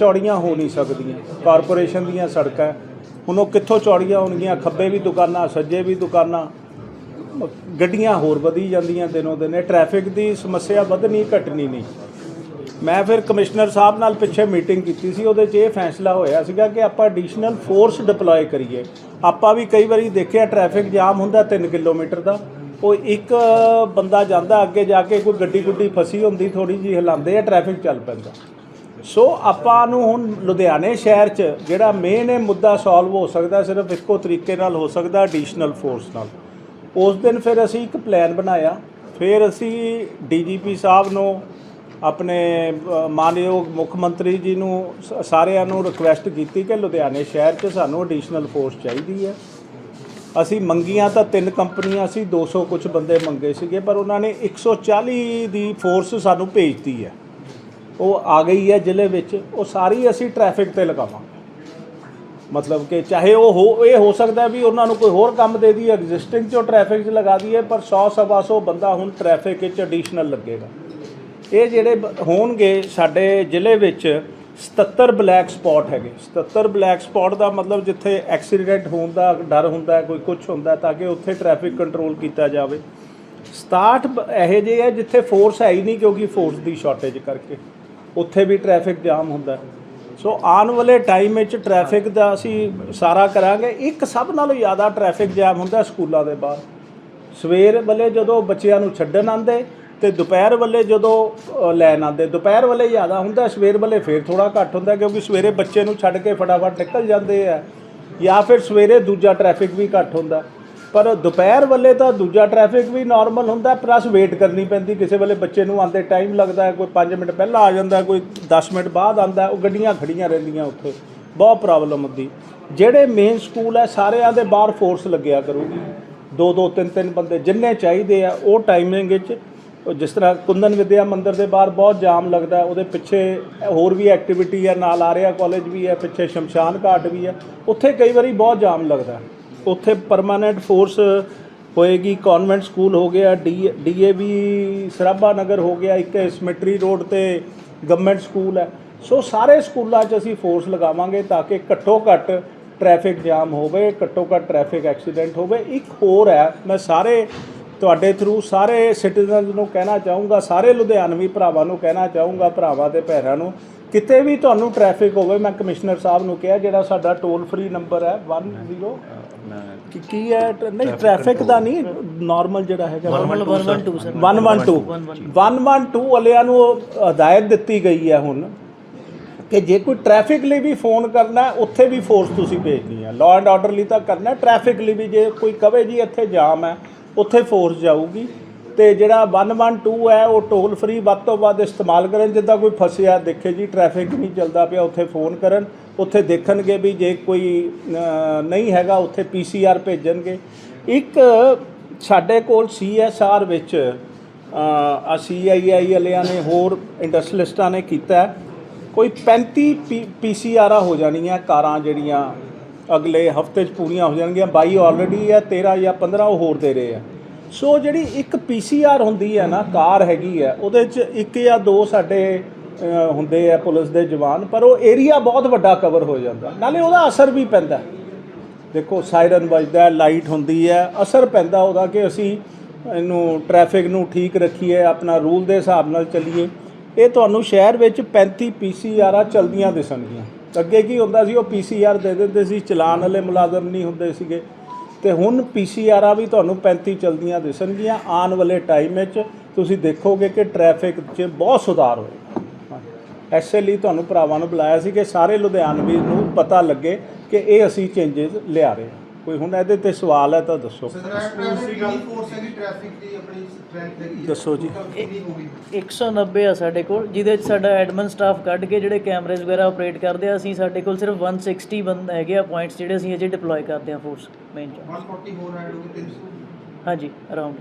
ਚੌੜੀਆਂ ਹੋ ਨਹੀਂ ਸਕਦੀਆਂ। ਕਾਰਪੋਰੇਸ਼ਨ ਦੀਆਂ ਸੜਕਾਂ। ਹੁਣ ਉਹ ਕਿੱਥੋਂ ਚੌੜੀਆਂ ਹੋਣਗੀਆਂ? ਖੱਬੇ ਵੀ ਦੁਕਾਨਾਂ, ਸੱਜੇ ਵੀ ਦੁਕਾਨਾਂ। ਗੱਡੀਆਂ ਹੋਰ ਵਧੀ ਜਾਂਦੀਆਂ ਦਿਨੋਂ ਦਿਨ। ਇਹ ਟ੍ਰੈਫਿਕ ਦੀ ਸਮੱਸਿਆ ਵਧਣੀ, ਘਟਣੀ ਨਹੀਂ। ਮੈਂ ਫਿਰ ਕਮਿਸ਼ਨਰ ਸਾਹਿਬ ਨਾਲ ਪਿੱਛੇ ਮੀਟਿੰਗ ਕੀਤੀ ਸੀ। ਉਹਦੇ 'ਚ ਇਹ ਫੈਸਲਾ ਹੋਇਆ ਸੀਗਾ ਕਿ ਆਪਾਂ ਐਡੀਸ਼ਨਲ ਫੋਰਸ ਡਿਪਲੋਏ ਕਰੀਏ। ਆਪਾਂ ਵੀ ਕਈ ਵਾਰੀ ਦੇਖਿਆ ਟ੍ਰੈਫਿਕ ਜਾਮ ਹੁੰਦਾ 3 ਕਿਲੋਮੀਟਰ ਦਾ। ਉਹ ਇੱਕ ਬੰਦਾ ਜਾਂਦਾ, ਅੱਗੇ ਜਾ ਕੇ ਕੋਈ ਗੱਡੀ ਗੁੱਡੀ ਫਸੀ ਹੁੰਦੀ ਥੋੜੀ ਜੀ ਹਿਲਾਉਂਦੇ ਆ, ਟ੍ਰੈਫਿਕ ਚੱਲ ਪੈਂਦਾ। ਸੋ ਆਪਾਂ ਨੂੰ ਹੁਣ ਲੁਧਿਆਣੇ ਸ਼ਹਿਰ 'ਚ ਜਿਹੜਾ ਮੇਨ ਇਹ ਮੁੱਦਾ ਸੋਲਵ ਹੋ ਸਕਦਾ ਸਿਰਫ ਇੱਕੋ ਤਰੀਕੇ ਨਾਲ ਹੋ ਸਕਦਾ ਐਡੀਸ਼ਨਲ ਫੋਰਸ ਨਾਲ। ਉਸ ਦਿਨ ਫਿਰ ਅਸੀਂ ਇੱਕ ਪਲਾਨ ਬਣਾਇਆ। ਫਿਰ ਅਸੀਂ ਡੀਜੀਪੀ ਸਾਹਿਬ ਨੂੰ, ਆਪਣੇ ਮਾਨਯੋਗ ਮੁੱਖ ਮੰਤਰੀ ਜੀ ਨੂੰ ਸਾਰਿਆਂ ਨੂੰ ਰਿਕੁਐਸਟ ਕੀਤੀ ਕਿ ਲੁਧਿਆਣੇ ਸ਼ਹਿਰ 'ਚ ਸਾਨੂੰ ਐਡੀਸ਼ਨਲ ਫੋਰਸ ਚਾਹੀਦੀ ਹੈ। ਅਸੀਂ ਮੰਗੀਆਂ ਤਾਂ ਤਿੰਨ ਕੰਪਨੀਆਂ ਸੀ 200 ਕੁਝ ਬੰਦੇ ਮੰਗੇ ਸੀਗੇ, ਪਰ ਉਹਨਾਂ ਨੇ 140 ਦੀ ਫੋਰਸ ਸਾਨੂੰ ਭੇਜਤੀ ਹੈ। ਉਹ ਆ ਗਈ ਹੈ ਜ਼ਿਲ੍ਹੇ ਵਿੱਚ, ਉਹ ਸਾਰੀ ਅਸੀਂ ਟ੍ਰੈਫਿਕ ਤੇ ਲਗਾਵਾਂਗੇ। ਮਤਲਬ ਕਿ ਚਾਹੇ ਉਹ ਹੋ, ਇਹ ਹੋ ਸਕਦਾ ਵੀ ਉਹਨਾਂ ਨੂੰ ਕੋਈ ਹੋਰ ਕੰਮ ਦੇ ਦੀ ਐਗਜ਼ਿਸਟਿੰਗ ਚੋਂ ਟ੍ਰੈਫਿਕ 'ਚ ਲਗਾ ਦਈਏ, ਪਰ 100 ਸਵਾ ਸੌ ਬੰਦਾ ਹੁਣ ਟ੍ਰੈਫਿਕ 'ਚ ਐਡੀਸ਼ਨਲ ਲੱਗੇਗਾ। ਇਹ ਜਿਹੜੇ ਹੋਣਗੇ ਸਾਡੇ ਜ਼ਿਲ੍ਹੇ ਵਿੱਚ 77 ਬਲੈਕ ਸਪੌਟ ਹੈਗੇ। 77 ਬਲੈਕ ਸਪੌਟ ਦਾ ਮਤਲਬ ਜਿੱਥੇ ਐਕਸੀਡੈਂਟ ਹੋਣ ਦਾ ਡਰ ਹੁੰਦਾ, ਕੋਈ ਕੁਝ ਹੁੰਦਾ, ਤਾਂ ਕਿ ਉੱਥੇ ਟ੍ਰੈਫਿਕ ਕੰਟਰੋਲ ਕੀਤਾ ਜਾਵੇ। 67 ਇਹੋ ਜਿਹੇ ਹੈ ਜਿੱਥੇ ਫੋਰਸ ਹੈ ਹੀ ਨਹੀਂ, ਕਿਉਂਕਿ ਫੋਰਸ ਦੀ ਸ਼ਾਰਟੇਜ ਕਰਕੇ। ਉੱਥੇ ਵੀ ਟ੍ਰੈਫਿਕ ਜਾਮ ਹੁੰਦਾ ਸੋ ਆਉਣ ਵਾਲੇ ਟਾਈਮ ਵਿੱਚ ਟ੍ਰੈਫਿਕ ਦਾ ਅਸੀਂ ਸਾਰਾ ਕਰਾਂਗੇ। ਇੱਕ ਸਭ ਨਾਲੋਂ ਜ਼ਿਆਦਾ ਟ੍ਰੈਫਿਕ ਜਾਮ ਹੁੰਦਾ ਸਕੂਲਾਂ ਦੇ ਬਾਹਰ। ਸਵੇਰ ਵੇਲੇ ਜਦੋਂ ਬੱਚਿਆਂ ਨੂੰ ਛੱਡਣ ਆਉਂਦੇ ਤੇ ਦੁਪਹਿਰ ਵੇਲੇ ਜਦੋਂ ਲੈਣ ਆਉਂਦੇ। ਦੁਪਹਿਰ ਵੇਲੇ ਜ਼ਿਆਦਾ ਹੁੰਦਾ ਸਵੇਰ ਵੇਲੇ ਫੇਰ ਥੋੜਾ ਘੱਟ ਹੁੰਦਾ ਕਿਉਂਕਿ ਸਵੇਰੇ ਬੱਚੇ ਨੂੰ ਛੱਡ ਕੇ ਫਟਾਫਟ ਨਿਕਲ ਜਾਂਦੇ ਆ। ਜਾਂ ਫਿਰ ਸਵੇਰੇ ਦੂਜਾ ਟ੍ਰੈਫਿਕ ਵੀ ਘੱਟ ਹੁੰਦਾ। ਪਰ ਦੁਪਹਿਰ ਵੇਲੇ ਤਾਂ ਦੂਜਾ ਟ੍ਰੈਫਿਕ ਵੀ ਨਾਰਮਲ ਹੁੰਦਾ ਪਲੱਸ ਵੇਟ ਕਰਨੀ ਪੈਂਦੀ, ਕਿਸੇ ਵੇਲੇ ਬੱਚੇ ਨੂੰ ਆਉਂਦੇ ਟਾਈਮ ਲੱਗਦਾ ਕੋਈ 5 ਮਿੰਟ ਪਹਿਲਾਂ ਆ ਜਾਂਦਾ, ਕੋਈ 10 ਮਿੰਟ ਬਾਅਦ ਆਉਂਦਾ ਉਹ ਗੱਡੀਆਂ ਖੜੀਆਂ ਰਹਿੰਦੀਆਂ ਉੱਥੇ, ਬਹੁਤ ਪ੍ਰੋਬਲਮ ਹੁੰਦੀ। ਜਿਹੜੇ ਮੇਨ ਸਕੂਲ ਹੈ, ਸਾਰਿਆਂ ਦੇ ਬਾਹਰ ਫੋਰਸ ਲੱਗਿਆ ਕਰੂਗੀ। ਦੋ ਦੋ, ਤਿੰਨ ਤਿੰਨ ਬੰਦੇ ਜਿੰਨੇ ਚਾਹੀਦੇ ਆ, ਉਹ ਟਾਈਮਿੰਗ ਵਿੱਚ ਜਿਸ ਤਰ੍ਹਾਂ ਕੁੰਦਨ ਵਿਦਿਆ ਮੰਦਿਰ ਦੇ ਬਾਹਰ ਬਹੁਤ ਜਾਮ ਲੱਗਦਾ ਉਹਦੇ ਪਿੱਛੇ ਹੋਰ ਵੀ ਐਕਟੀਵਿਟੀ ਹੈ ਨਾਲ ਆ ਰਿਹਾ ਕਾਲਜ ਵੀ ਹੈ, ਪਿੱਛੇ ਸ਼ਮਸ਼ਾਨ ਘਾਟ ਵੀ ਹੈ, ਉੱਥੇ ਕਈ ਵਾਰੀ ਬਹੁਤ ਜਾਮ ਲੱਗਦਾ ਉੱਥੇ ਪਰਮਾਨੈਂਟ ਫੋਰਸ ਹੋਏਗੀ ਕਨਵੈਂਟ ਸਕੂਲ ਹੋ ਗਿਆ ਡੀ ਡੀਏਵੀ ਸਰਾਭਾ ਨਗਰ ਹੋ ਗਿਆ, ਇੱਕ ਸਮਿਟਰੀ ਰੋਡ ਤੇ ਗਵਰਨਮੈਂਟ ਸਕੂਲ ਹੈ। ਸੋ ਸਾਰੇ ਸਕੂਲਾਂ 'ਚ ਅਸੀਂ ਫੋਰਸ ਲਗਾਵਾਂਗੇ ਤਾਂ ਕਿ ਘੱਟੋ ਘੱਟ ਟ੍ਰੈਫਿਕ ਜਾਮ ਹੋਵੇ, ਘੱਟੋ ਘੱਟ ਟ੍ਰੈਫਿਕ ਐਕਸੀਡੈਂਟ ਹੋਵੇ। ਇੱਕ ਹੋਰ ਹੈ, ਮੈਂ ਸਾਰੇ ਤੁਹਾਡੇ ਥਰੂ ਸਾਰੇ ਸਿਟੀਜ਼ਨਸ ਨੂੰ ਕਹਿਣਾ ਚਾਹੂੰਗਾ, ਸਾਰੇ ਲੁਧਿਆਣਵੀ ਭਰਾਵਾਂ ਨੂੰ ਕਹਿਣਾ ਚਾਹੂੰਗਾ, ਭਰਾਵਾਂ ਤੇ ਭੈਣਾਂ ਨੂੰ, ਕਿਤੇ ਵੀ ਤੁਹਾਨੂੰ ਟ੍ਰੈਫਿਕ ਹੋਵੇ, ਮੈਂ ਕਮਿਸ਼ਨਰ ਸਾਹਿਬ ਨੂੰ ਕਿਹਾ, ਜਿਹੜਾ ਸਾਡਾ ਟੋਲ ਫ੍ਰੀ ਨੰਬਰ ਹੈ 10 ਕੀ ਕੀ ਹੈ? ਨਹੀਂ ਟ੍ਰੈਫਿਕ ਦਾ ਨਹੀਂ ਨਾਰਮਲ ਜਿਹੜਾ ਹੈਗਾ। 112 ਸਰ 112 112 ਵਾਲਿਆਂ ਨੂੰ ਹਦਾਇਤ ਦਿੱਤੀ ਗਈ ਹੈ ਹੁਣ ਕਿ ਜੇ ਕੋਈ ਟ੍ਰੈਫਿਕ ਲਈ ਵੀ ਫੋਨ ਕਰਨਾ ਉੱਥੇ ਵੀ ਫੋਰਸ ਤੁਸੀਂ ਭੇਜਣੀ ਹੈ। ਲਾਅ ਐਂਡ ਆਰਡਰ ਲਈ ਤਾਂ ਕਰਨਾ ਟ੍ਰੈਫਿਕ ਲਈ ਵੀ ਜੇ ਕੋਈ ਕਵੇ ਜੀ ਇੱਥੇ ਜਾਮ ਹੈ ਉੱਥੇ ਫੋਰਸ ਜਾਊਗੀ। ਤੇ ਜਿਹੜਾ 112 ਹੈ, ਉਹ ਟੋਲ ਫ੍ਰੀ ਵੱਧ ਤੋਂ ਵੱਧ ਇਸਤੇਮਾਲ ਕਰਨ, ਜਿੱਦਾਂ ਕੋਈ ਫਸਿਆ, ਦੇਖੇ ਜੀ ਟ੍ਰੈਫਿਕ ਨਹੀਂ ਚੱਲਦਾ ਪਿਆ, ਉੱਥੇ ਫੋਨ ਕਰਨ, ਉੱਥੇ ਦੇਖਣਗੇ ਵੀ ਜੇ ਕੋਈ ਨਹੀਂ ਹੈਗਾ, ਉੱਥੇ ਪੀਸੀਆਰ ਭੇਜਣਗੇ ਇੱਕ ਸਾਡੇ ਕੋਲ ਸੀਐਸਆਰ ਵਿੱਚ ਆ ਸੀਆਈਆਈ ਵਾਲਿਆਂ ਨੇ, ਹੋਰ ਇੰਡਸਟਰੀਲਿਸਟਾਂ ਨੇ ਕੀਤਾ ਹੈ। ਕੋਈ 35 ਪੀਸੀਆਰਾਂ ਹੋ ਜਾਣੀਆਂ, ਕਾਰਾਂ ਜਿਹੜੀਆਂ ਅਗਲੇ ਹਫ਼ਤੇ 'ਚ ਪੂਰੀਆਂ ਹੋ ਜਾਣਗੀਆਂ 22 ਆਲਰੇਡੀ ਹੈ 13 ਜਾਂ 15 ਉਹ ਹੋਰ ਦੇ ਰਹੇ ਆ ਸੋ ਜਿਹੜੀ ਇੱਕ ਪੀਸੀਆਰ ਹੁੰਦੀ ਹੈ ਨਾ, ਕਾਰ ਹੈਗੀ ਹੈ, ਉਹਦੇ 'ਚ ਇੱਕ ਜਾਂ ਦੋ ਸਾਡੇ ਹੁੰਦੇ ਆ ਪੁਲਿਸ ਦੇ ਜਵਾਨ, ਪਰ ਉਹ ਏਰੀਆ ਬਹੁਤ ਵੱਡਾ ਕਵਰ ਹੋ ਜਾਂਦਾ। ਨਾਲੇ ਉਹਦਾ ਅਸਰ ਵੀ ਪੈਂਦਾ। ਦੇਖੋ ਸਾਇਰਨ ਵੱਜਦਾ ਲਾਈਟ ਹੁੰਦੀ ਹੈ, ਅਸਰ ਪੈਂਦਾ ਉਹਦਾ ਕਿ ਅਸੀਂ ਇਹਨੂੰ ਟ੍ਰੈਫਿਕ ਨੂੰ ਠੀਕ ਰੱਖੀਏ, ਆਪਣਾ ਰੂਲ ਦੇ ਹਿਸਾਬ ਨਾਲ ਚੱਲੀਏ। ਇਹ ਤੁਹਾਨੂੰ ਸ਼ਹਿਰ ਵਿੱਚ 35 ਪੀਸੀਆਰਾਂ ਚਲਦੀਆਂ ਦਿਸਣਗੀਆਂ। ਅੱਗੇ ਕੀ ਹੁੰਦਾ ਸੀ, ਉਹ ਪੀਸੀਆਰ ਦੇ ਦਿੰਦੇ ਸੀ, ਚਲਾਨ ਵਾਲੇ ਮੁਲਾਜ਼ਮ ਨਹੀਂ ਹੁੰਦੇ ਸੀਗੇ। ਤੇ ਹੁਣ ਪੀਸੀਆਰਾਂ ਵੀ ਤੁਹਾਨੂੰ 35 ਚਲਦੀਆਂ ਦਿਸਣਗੀਆਂ। ਆਉਣ ਵਾਲੇ ਟਾਈਮ ਵਿੱਚ ਤੁਸੀਂ ਦੇਖੋਗੇ ਕਿ ਟ੍ਰੈਫਿਕ 'ਚ ਬਹੁਤ ਸੁਧਾਰ ਹੋਏਗਾ ਐਸੇ ਲਈ ਤੁਹਾਨੂੰ ਭਰਾਵਾਂ ਨੂੰ ਬੁਲਾਇਆ ਸੀ ਕਿ ਸਾਰੇ ਲੁਧਿਆਣਵੀ ਨੂੰ ਪਤਾ ਲੱਗੇ ਕਿ ਇਹ ਅਸੀਂ ਚੇਂਜਸ ਲਿਆ ਰਹੇ ਹਾਂ। ਕੋਈ ਹੁਣ ਇਹਦੇ ਤੇ ਸਵਾਲ ਹੈ ਤਾਂ ਦੱਸੋ ਹੈ। ਦੱਸੋ ਜੀ। Total ਕਿੰਨੀ ਹੋਊਗੀ 190 ਆ ਸਾਡੇ ਕੋਲ ਜਿਹਦੇ 'ਚ ਸਾਡਾ ਐਡਮਨ ਸਟਾਫ ਕੱਢ ਕੇ ਜਿਹੜੇ ਕੈਮਰੇਜ਼ ਵਗੈਰਾ ਆਪਰੇਟ ਕਰਦੇ ਆ ਅਸੀਂ ਸਾਡੇ ਕੋਲ ਸਿਰਫ 160 ਬੰਦ ਹੈਗੇ ਆ ਪੁਆਇੰਟਸ ਜਿਹੜੇ ਅਸੀਂ ਅਜੇ ਡਿਪਲੋਏ ਕਰਦੇ ਆ ਫੋਰਸ ਮੇਨ ਚ 140 ਹੋਰ ਐਡ ਹੋਗੇ 300 ਹਾਂਜੀ ਅਰਾਊਂਡ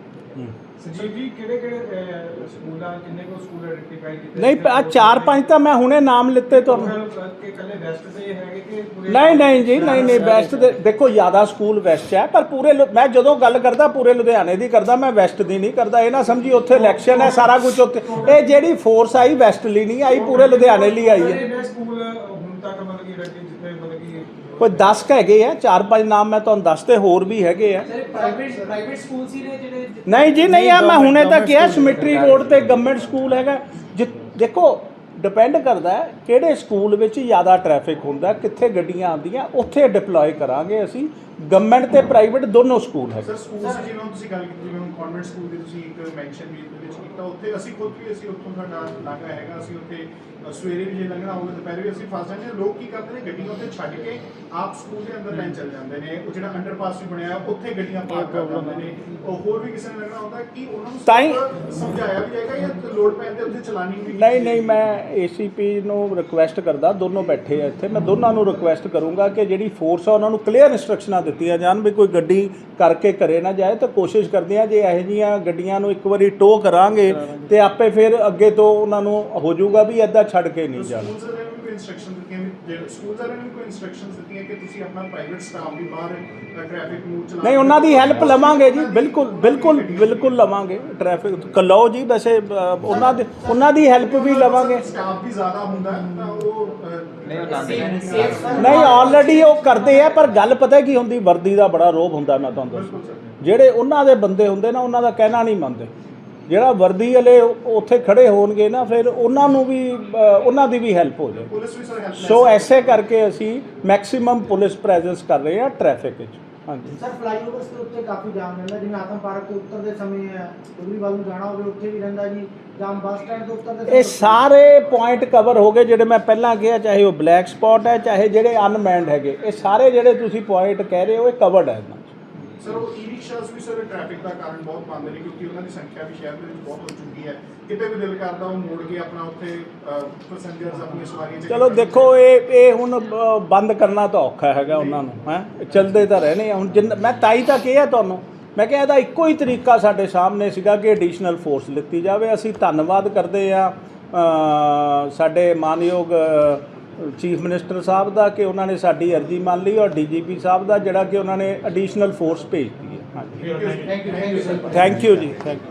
ਸੰਜੀਵ ਜੀ ਕਿਹੜੇ ਕਿਹੜੇ ਸਕੂਲਾਂ ਕਿੰਨੇ ਕੋ ਸਕੂਲ ਆਇਡੈਂਟੀਫਾਈ ਕੀਤੇ ਨਹੀਂ ਆ ਚਾਰ ਪੰਜ ਤਾਂ ਮੈਂ ਹੁਣੇ ਨਾਮ ਲਿੱਤੇ ਤੁਹਾਨੂੰ। ਕਿ ਕੱਲੇ ਵੈਸਟ ਦੇ ਹੈਗੇ ਕਿ ਪੂਰੇ ਨਹੀਂ ਨਹੀਂ ਜੀ ਨਹੀਂ ਨਹੀਂ ਵੈਸਟ ਦੇ ਦੇਖੋ ਜ਼ਿਆਦਾ ਸਕੂਲ ਵੈਸਟ 'ਚ ਹੈ ਪਰ ਪੂਰੇ ਲੁ- ਮੈਂ ਜਦੋਂ ਗੱਲ ਕਰਦਾ ਪੂਰੇ ਲੁਧਿਆਣੇ ਦੀ ਕਰਦਾ ਮੈਂ ਵੈਸਟ ਦੀ ਨਹੀਂ ਕਰਦਾ। ਇਹ ਨਾ ਸਮਝੀ ਉੱਥੇ ਇਲੈਕਸ਼ਨ ਹੈ ਸਾਰਾ ਕੁਝ ਉੱਥੇ। ਇਹ ਜਿਹੜੀ ਫੋਰਸ ਆਈ ਵੈਸਟ ਲਈ ਨਹੀਂ ਆਈ ਪੂਰੇ ਲੁਧਿਆਣੇ ਲਈ ਆਈ ਹੈ। ਕਿਹੜੇ ਸਕੂਲ ਹੁਣ ਤੱਕ ਮਤਲਬ ਕਿ ਰੱਖੇ ਜਿੱਥੇ ਮਤਲਬ ਕਿ ਕੋਈ 10 ਕ ਹੈਗੇ ਆ ਚਾਰ ਪੰਜ ਨਾਮ ਮੈਂ ਤੁਹਾਨੂੰ ਦੱਸਤੇ ਹੋਰ ਵੀ ਹੈਗੇ ਆ। ਪ੍ਰਾਈਵੇਟ ਪ੍ਰਾਈਵੇਟ ਸਕੂਲ ਸੀ ਨੇ ਜਿਹੜੇ ਨਹੀਂ ਜੀ ਨਹੀਂ ਆ ਮੈਂ ਹੁਣੇ ਤਾਂ ਕਿਹਾ ਸਿਮਟਰੀ ਰੋਡ ਤੇ ਗਵਰਨਮੈਂਟ ਸਕੂਲ ਹੈਗਾ। ਜਿ- ਦੇਖੋ ਡਿਪੈਂਡ ਕਰਦਾ ਹੈ ਕਿਹੜੇ ਸਕੂਲ ਵਿੱਚ ਜ਼ਿਆਦਾ ਟ੍ਰੈਫਿਕ ਹੁੰਦਾ ਕਿੱਥੇ ਗੱਡੀਆਂ ਆਉਂਦੀਆਂ ਉੱਥੇ ਡਿਪਲੋਏ ਕਰਾਂਗੇ ਅਸੀਂ। ਗਵਰਨਮੈਂਟ ਤੇ ਪ੍ਰਾਈਵੇਟ ਦੋਨੋਂ ਸਕੂਲ ਹੈਗੇ। ਸਰ ਸਕੂਲ ਸੀ ਜਿਵੇਂ ਹੁਣ ਤੁਸੀਂ ਗੱਲ ਕੀਤੀ ਜਿਵੇਂ ਹੁਣ ਕਨਵੈਂਟ ਸਕੂਲ ਦੀ ਤੁਸੀਂ ਇੱਕ ਮੈਂਸ਼ਨ ਵੀ ਇਹਦੇ ਵਿੱਚ ਕੀਤਾ ਉੱਥੇ ਅਸੀਂ ਖੁਦ ਵੀ ਅਸੀਂ ਉੱਥੋਂ ਸਾਡਾ ਲਾਗਾ ਹੈਗਾ ਅਸੀਂ ਉੱਥੇ ਅ, ਸਵੇਰੇ ਵੀ ਜੇ ਲੰਘਣਾ ਹੋਵੇ ਦੁਪਹਿਰੇ ਵੀ ਅਸੀਂ ਫਸ ਜਾਂਦੇ ਹਾਂ। ਲੋਕ ਕੀ ਕਰਦੇ ਨੇ ਗੱਡੀਆਂ ਉੱਥੇ ਛੱਡ ਕੇ ਆਪ ਸਕੂਲ ਦੇ ਅੰਦਰ ਲਾਈਨ ਚੱਲ ਜਾਂਦੇ ਨੇ। ਉਹ ਜਿਹੜਾ ਅੰਡਰਪਾਸ ਵੀ ਬਣਿਆ ਉੱਥੇ ਗੱਡੀਆਂ ਪਾਰਕ ਕਰ ਦਿੰਦੇ ਨੇ। ਉਹ ਹੋਰ ਵੀ ਕਿਸੇ ਨੇ ਲੰਘਣਾ ਹੁੰਦਾ ਕਿ ਉਹਨਾਂ ਨੂੰ ਤਾਂ ਹੀ- ਸਮਝਾਇਆ ਵੀ ਜਾਏਗਾ ਜਾਂ ਲੋਡ ਪੈਣ ਤੇ ਉੱਥੇ ਚਲਾਨੀ ਵੀ ਨਹੀਂ ਨਹੀਂ ਮੈਂ ਏਸੀਪੀ ਨੂੰ ਰਿਕੁਐਸਟ ਕਰਦਾ, ਦੋਨੋਂ ਬੈਠੇ ਆ ਇੱਥੇ। ਮੈਂ ਦੋਨਾਂ ਨੂੰ ਰਿਕੁਐਸਟ ਕਰੂੰਗਾ ਕਿ ਜਿਹੜੀ ਫੋਰਸ ਆ ਉਹਨਾਂ ਨੂੰ ਕਲੀਅਰ ਇਨਸਟਰਕਸ਼ਨਾਂ ਦਿੱਤੀਆਂ ਜਾਣ ਵੀ ਕੋਈ ਗੱਡੀ ਕਰਕੇ ਘਰੇ ਨਾ ਜਾਏ ਤਾਂ ਕੋਸ਼ਿਸ਼ ਕਰਦੇ ਆ ਜੇ ਇਹੋ ਜਿਹੀਆਂ ਗੱਡੀਆਂ ਨੂੰ ਇੱਕ ਵਾਰੀ ਟੋ ਕਰਾਂਗੇ ਤੇ ਆਪੇ ਫਿਰ ਅੱਗੇ ਤੋਂ ਉਹਨਾਂ ਨੂੰ ਹੋ ਜਾਊਗਾ ਵੀ ਐਦਾਂ ਛੱਡ ਕੇ ਨਹੀਂ ਜਾਣਾ। ਕੋਈ ਇਨਸਟਰਕਸ਼ਨ ਦਿੱਤੀਆਂ ਵੀ ਸਕੂਲਸ ਵਾਲਿਆਂ ਨੂੰ ਕੋਈ ਇਨਸਟਰਕਸ਼ਨਸ ਦਿੱਤੀਆਂ ਕਿ ਤੁਸੀਂ ਆਪਣਾ ਪ੍ਰਾਈਵੇਟ ਸਟਾਫ ਵੀ ਬਾਹਰ ਟ੍ਰੈਫਿਕ ਨੂੰ ਚਲਾ ਨਹੀਂ ਉਹਨਾਂ ਦੀ ਹੈਲਪ ਲਵਾਂਗੇ ਜੀ। ਬਿਲਕੁਲ ਬਿਲਕੁਲ ਬਿਲਕੁਲ ਲਵਾਂਗੇ ਟ੍ਰੈਫਿਕ ਲਓ ਜੀ ਵੈਸੇ ਉਹਨਾਂ ਦੇ ਉਹਨਾਂ ਦੀ ਹੈਲਪ ਵੀ ਲਵਾਂਗੇ। ਸਟਾਫ ਵੀ ਜ਼ਿਆਦਾ ਹੁੰਦਾ ਹੈ, ਤਾਂ ਉਹ ਨਹੀਂ ਆਲਰੇਡੀ ਉਹ ਕਰਦੇ ਆ ਪਰ ਗੱਲ ਪਤਾ ਕੀ ਹੁੰਦੀ ਵਰਦੀ ਦਾ ਬੜਾ ਰੋਬ ਹੁੰਦਾ ਮੈਂ ਤੁਹਾਨੂੰ ਦੱਸਾਂ। ਜਿਹੜੇ ਉਹਨਾਂ ਦੇ ਬੰਦੇ ਹੁੰਦੇ ਨਾ ਉਹਨਾਂ ਦਾ ਕਹਿਣਾ ਨਹੀਂ ਮੰਨਦੇ। ਜਿਹੜਾ ਵਰਦੀ ਵਾਲੇ ਉੱਥੇ ਖੜੇ ਹੋਣਗੇ ਨਾ ਫਿਰ ਉਹਨਾਂ ਨੂੰ ਵੀ ਉਹਨਾਂ ਦੀ ਵੀ ਹੈਲਪ ਹੋ ਜਾਏ ਪੁਲਿਸ ਵੀ ਸਰ ਹੈਲਪ ਸੋ ਐਸੇ ਕਰਕੇ ਅਸੀਂ ਮੈਕਸਿਮਮ ਪੁਲਿਸ ਪ੍ਰੈਜ਼ੈਂਸ ਕਰ ਰਹੇ ਹਾਂ ਟ੍ਰੈਫਿਕ ਵਿੱਚ। ਹਾਂਜੀ। ਸਰ ਫਲਾਈਓਵਰਸ ਦੇ ਉੱਤੇ ਕਾਫੀ ਜਾਮ ਰਹਿੰਦਾ ਜਿਵੇਂ ਆਤਮ ਪਾਰਕ ਤੋਂ ਉੱਤਰਦੇ ਸਮੇਂ ਹੈ ਉਗਲੀ ਵੱਲ ਨੂੰ ਜਾਣਾ ਹੋਵੇ ਉੱਥੇ ਵੀ ਰਹਿੰਦਾ ਜੀ। ਜਾਮ ਬੱਸ ਸਟੈਂਡ ਤੋਂ ਉੱਤਰਦੇ ਇਹ ਸਾਰੇ ਪੁਆਇੰਟ ਕਵਰ ਹੋ ਗਏ ਜਿਹੜੇ ਮੈਂ ਪਹਿਲਾਂ ਕਿਹਾ ਚਾਹੇ ਉਹ ਬਲੈਕ ਸਪੌਟ ਹੈ ਚਾਹੇ ਜਿਹੜੇ ਅਨਮੈਂਡ ਹੈਗੇ ਇਹ ਸਾਰੇ ਜਿਹੜੇ ਤੁਸੀਂ ਪੁਆਇੰਟ ਕਹਿ ਰਹੇ ਹੋ ਇਹ ਕਵਰਡ ਹੈ ਸਰ ਉਹ ਈ ਰਿਕਸ਼ਾਸ ਵੀ ਸਰ ਟ੍ਰੈਫਿਕ ਦਾ ਕਾਰਨ ਬਹੁਤ ਬਣਦੇ ਨੇ ਕਿਉਂਕਿ ਉਹਨਾਂ ਦੀ ਸੰਖਿਆ ਵੀ ਸ਼ਹਿਰ ਦੇ ਵਿੱਚ ਬਹੁਤ ਹੋ ਚੁੱਕੀ ਹੈ। ਕਿਤੇ ਵੀ ਦਿਲ ਕਰਦਾ ਉਹ ਮੋੜ ਕੇ ਆਪਣਾ ਉੱਥੇ ਪੈਸੇਂਜਰਸ ਆਪਣੀਆਂ ਸਵਾਰੀਆਂ ਚੱਕ ਚਲੋ ਦੇਖੋ, ਇਹ ਇਹ ਹੁਣ ਬੰਦ ਕਰਨਾ ਤਾਂ ਔਖਾ ਹੈਗਾ ਉਹਨਾਂ ਨੂੰ, ਹੈ? ਚੱਲਦੇ ਤਾਂ ਰਹਿਣੇ ਆ। ਹੁਣ ਜਿੰਨ, ਮੈਂ ਤਾਈ ਤਾਂ ਕਿਹਾ ਤੁਹਾਨੂੰ, ਮੈਂ ਕਿਹਾ ਇਹਦਾ ਇੱਕੋ ਹੀ ਤਰੀਕਾ ਸਾਡੇ ਸਾਹਮਣੇ ਸੀਗਾ ਕਿ ਐਡੀਸ਼ਨਲ ਫੋਰਸ ਲਿੱਤੀ ਜਾਵੇ। ਅਸੀਂ ਧੰਨਵਾਦ ਕਰਦੇ ਆ ਸਾਡੇ ਮਾਨਯੋਗ ਚੀਫ ਮਿਨਿਸਟਰ ਸਾਹਿਬ ਦਾ ਕਿ ਉਹਨਾਂ ਨੇ ਸਾਡੀ ਅਰਜ਼ੀ ਮੰਨ ਲਈ ਔਰ ਡੀਜੀਪੀ ਸਾਹਿਬ ਦਾ ਜਿਹੜਾ ਕਿ ਉਹਨਾਂ ਨੇ ਐਡੀਸ਼ਨਲ ਫੋਰਸ ਭੇਜਤੀ ਹੈ। ਹਾਂਜੀ। ਥੈਂਕ ਯੂ ਜੀ ਥੈਂਕ